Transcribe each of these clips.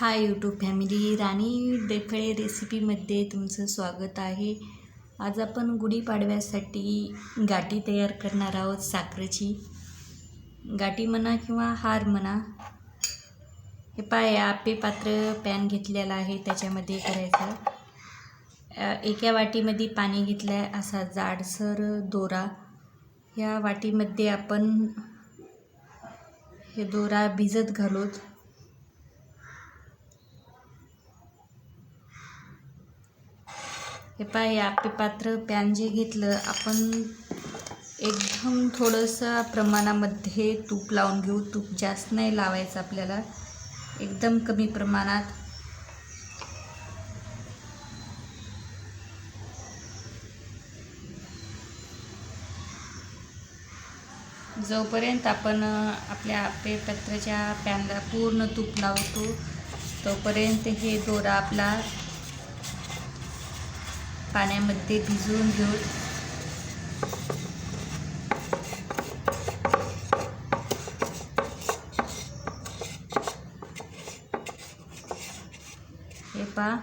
Hi YouTube family राणी देफळे रेसिपीमध्ये तुमचं स्वागत आहे. आज आपण गुढीपाडव्यासाठी गाठी तयार करणार आहोत साखरेची. गाठी म्हणा किंवा हार म्हणा. हे पाय आपे पात्र पॅन घेतलेला आहे त्याच्यामध्ये करायचं. एका वाटीमध्ये पाणी घेतलं आहे असा जाडसर दोरा. या वाटीमध्ये आपण हे दोरा भिजत घालूत हे पाय आपे पात्र पॅन जे घेतलं आपण एकदम थोडंसं प्रमाणामध्ये तूप लावून घेऊ. तूप जास्त नाही लावायचं आपल्याला. एकदम कमी प्रमाणात. जोपर्यंत आपण आपल्या आपे पत्राच्या पॅनला पूर्ण तूप लावतो तोपर्यंत हे दोरा आपला पाण्यामध्ये भिजवून घेऊ. हे पा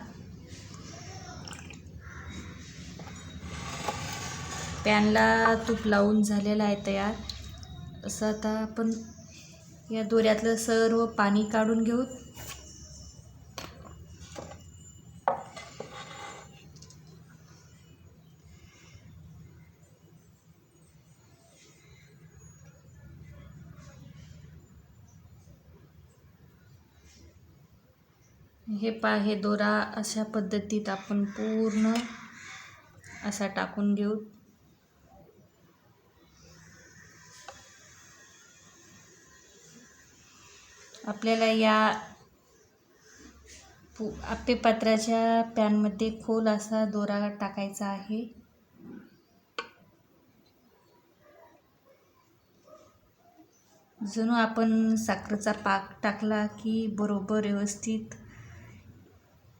पॅनला तूप लावून झालेलं आहे तयार. असं आता आपण या दोऱ्यातलं सर्व पाणी काढून घेऊ. हे पा हे दोरा अशा पद्धतीत आपण पूर्ण असा टाकून घेऊ. आपल्याला या पु पात्राच्या पॅनमध्ये खोल असा दोरा टाकायचा आहे. जणू आपण साखरेचा पाक टाकला की बरोबर व्यवस्थित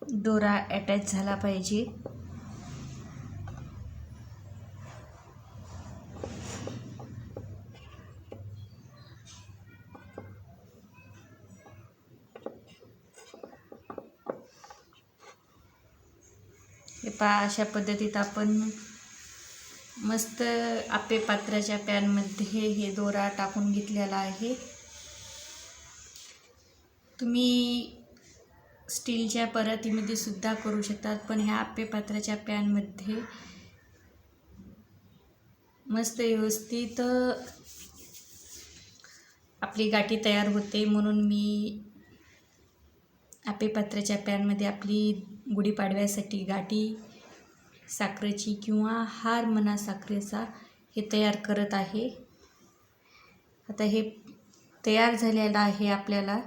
दोरा अटॅच झाला पाहिजे. हे पहा अशा पद्धतीत आपण मस्त आपे पात्राच्या पॅनमध्ये हे दोरा टाकून घेतलेला आहे. तुम्ही स्टीलच्या परातीमध्ये सुद्धा करू शकतात पण ह्या आपे पात्राच्या पॅनमध्ये मस्त व्यवस्थित आपली गाठी तयार होते. म्हणून मी आपे पात्राच्या पॅनमध्ये आपली गुढीपाडव्यासाठी गाठी साखरेची किंवा हार म्हणा साखरेचा हे तयार करत आहे. आता हे तयार झालेलं आहे आपल्याला.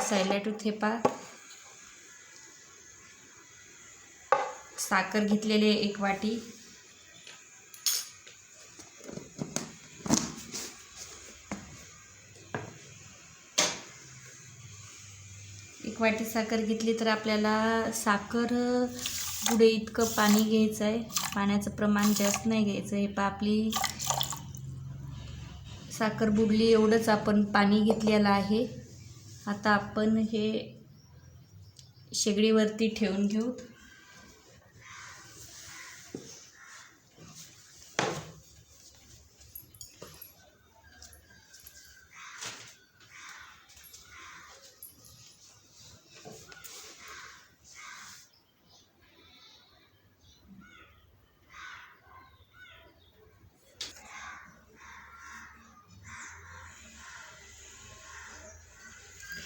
सायला थेपा साखर घेतलेले एक वाटी. एक वाटी साखर घेतली तर आपल्याला साखर पुढे इतकं पाणी घ्यायचं आहे. पाण्याचं प्रमाण जास्त नाही घ्यायचं आहे. पा आपली साखर बुडली एवढंच आपण पाणी घेतलेलं आहे. आता आपण हे शेगडीवरती ठेवून घेऊ.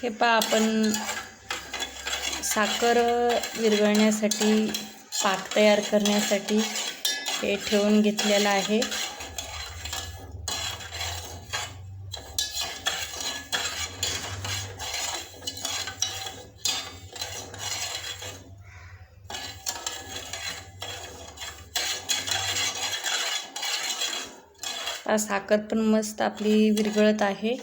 हे पा आपण साखर विरघळण्यासाठी पाक तयार करण्यासाठी हे ठेवून घेतलेलं आहे. साखर पण मस्त आपली विरघळत आहे.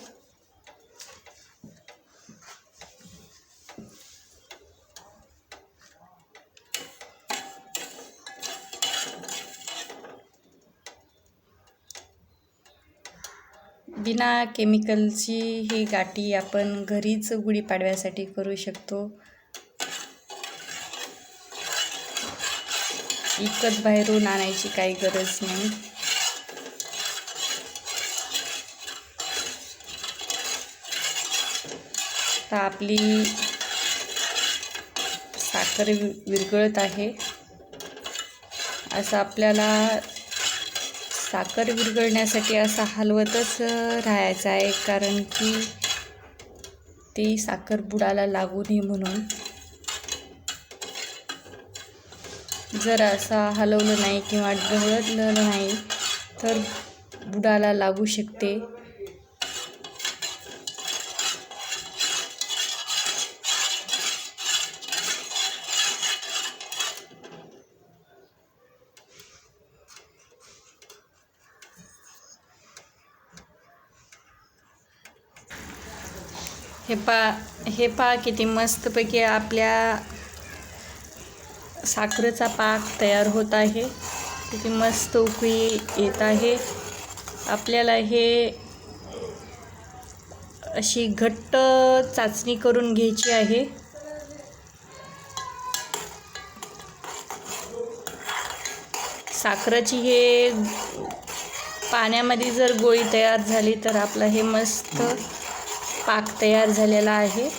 बिना केमिकलची ही गाठी आपण घरीच गुढीपाडव्यासाठी करू शकतो. विकत बाहेरून आणायची काही गरज नाही. तर आपली साखर वि विरघळत आहे. असं आपल्याला साखर विरघळण्यासाठी असं हलवतच राहायचं आहे. कारण की ती साखर बुडाला लागू नये म्हणून. जर असं हलवलं नाही किंवा ढवळलं नाही तर बुडाला लागू शकते. हे पा हे पा किती मस्तपैकी आपल्या साखरेचा पाक तयार होत आहे. किती मस्त उकळी येत आहे. आपल्याला हे अशी घट्ट चाचणी करून घ्यायची आहे. साखरेची हे पाण्यामध्ये जर गोळी तयार झाली तर आपलं हे मस्त पाक तयार झालेला आहे.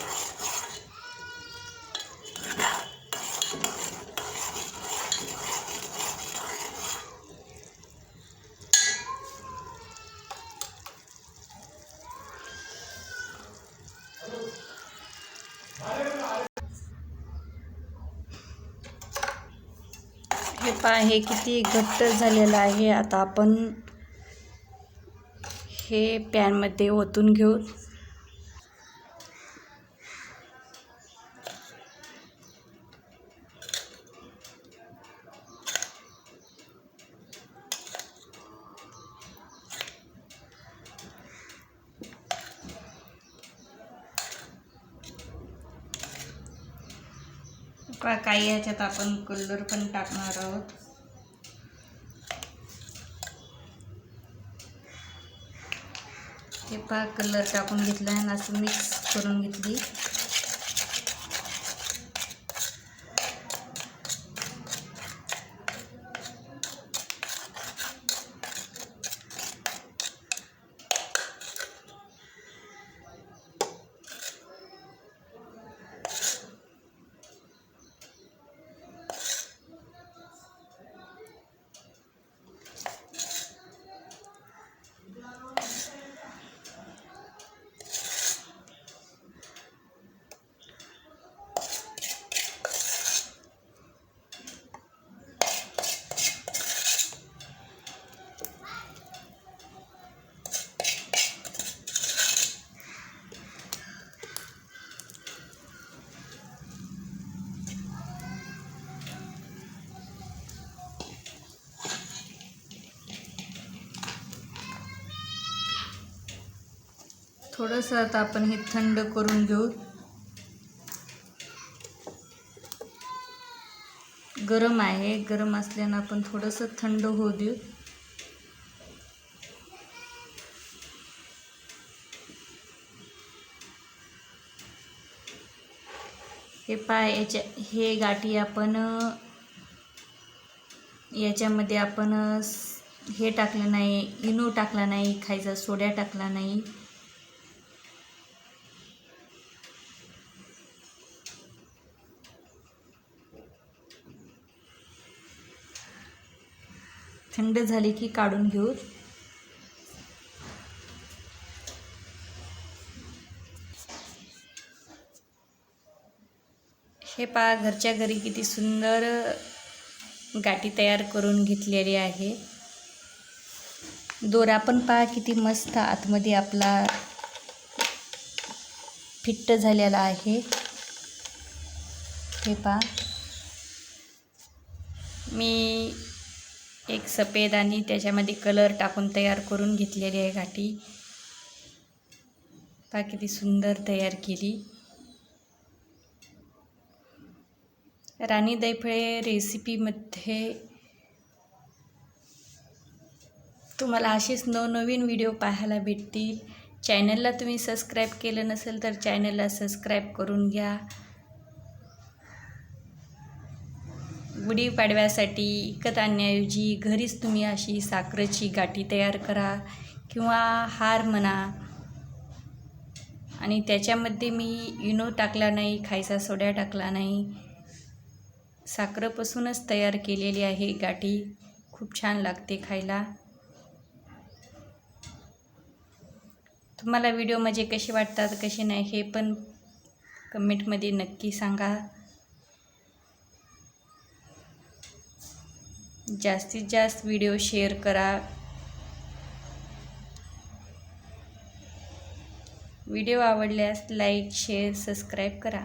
हे पाहे किती घट्ट झालेलं आहे. आता आपण हे पॅनमध्ये ओतून घेऊ. काही ह्याच्यात आपण कलर पण टाकणार आहोत. हे पहा कलर टाकून घेतला आणि असं मिक्स करून घेतली. थोडंसं आता आपण हे थंड करून घेऊ. गरम आहे गरम असल्यानं आपण थोडंसं थंड होऊ देऊ. हे पाय याच्या हे गाठी आपण याच्यामध्ये आपण हे टाकलं नाही इनो टाकला नाही खायचा सोड्या टाकला नाही. थंड झाली की काढून घेऊ. हे पहा घरच्या घरी किती सुंदर गाठी तयार करून घेतलेली आहे. दोरा पण पहा किती मस्त आतमध्ये आपला फिट्ट झालेला आहे. हे पहा. मी एक सफेद आणि त्याच्यामध्ये कलर टाकून तयार करून घेतलेली आहे गाठी. पहा किती सुंदर तयार केली. राणी दैफळे रेसिपीमध्ये तुम्हाला असेच नवनवीन व्हिडिओ पाहायला भेटतील. चॅनलला तुम्ही सबस्क्राईब केलं नसेल तर चॅनलला सबस्क्राईब करून घ्या. गुढीपाडव्यासाठी विकत आणण्याऐवजी घरीच तुम्ही अशी साखरेची गाठी तयार करा किंवा हार म्हणा. आणि त्याच्यामध्ये मी इनो टाकला नाही खायचा सोडा टाकला नाही. साखरेपासूनच तयार केलेली आहे गाठी. खूप छान लागते खायला. तुम्हाला व्हिडिओ म्हणजे कसे वाटतात कसे नाही हे पण कमेंटमध्ये नक्की सांगा. जास्तीत जास्त व्हिडिओ शेअर करा. व्हिडिओ आवडल्यास लाईक शेअर सबस्क्राईब करा.